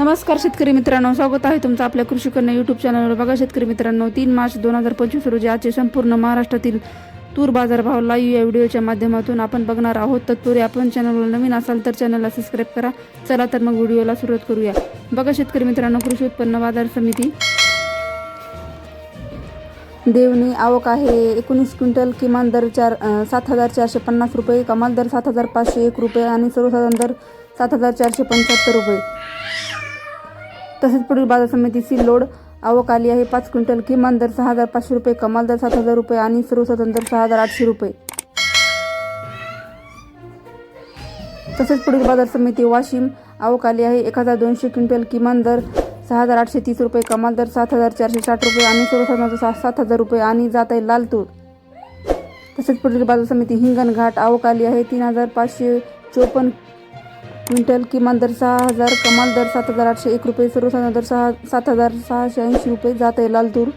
नमस्कार शेतकरी मित्रांनो स्वागत आहे तुमचं आपल्या कृषी कन्या युट्यूब चॅनलवर बघा शेतकरी मित्रांनो तीन मार्च दोन हजार पंचवीस रोजी आजचे संपूर्ण महाराष्ट्रातील तूर बाजारभाव लाईव्ह या व्हिडिओच्या माध्यमातून आपण बघणार आहोत. तत्पूर्वी आपण चॅनलवर नवीन असाल तर चॅनलला सबस्क्राईब करा. चला तर मग व्हिडिओला सुरुवात करूया. बघा शेतकरी मित्रांनो कृषी उत्पन्न बाजार समिती. देवणी आवक आहे एकोणीस क्विंटल किमान दर चार सात हजार चारशे पन्नास रुपये कमाल दर सात हजार पाचशे एक रुपये आणि सर्वसाधारण दर सात हजार चारशे पंच्याहत्तर रुपये. तसेच पुढील बाजार समिती सिल्लोड लोड आवक आली आहे. पाच क्विंटल किमान दर सहा हजार पाचशे रुपये कमाल दर सात हजार रुपये आणि सर्वसाधारण दर सहा हजार आठशे रुपये. तसेच पुढील बाजार समिती वाशिम आवक आली आहे. एक हजार दोनशे क्विंटल किमान दर सहा हजार आठशे तीस रुपये कमाल दर सात हजार चारशे साठ रुपये आणि सर्वसाधारण दर सात सात हजार रुपये आणि जात आहे लाल तूर. तसेच पुढील बाजार समिती हिंगणघाट आवक आली आहे. तीन हजार पाचशे चोपन्न क्विंटल किमान दर सहा हजार कमाल दर सात हजार आठशे एक रुपये सर्वसाधारण दर सहा सात हजार सहाशे ऐंशी रुपये जात आहे लाल तूर.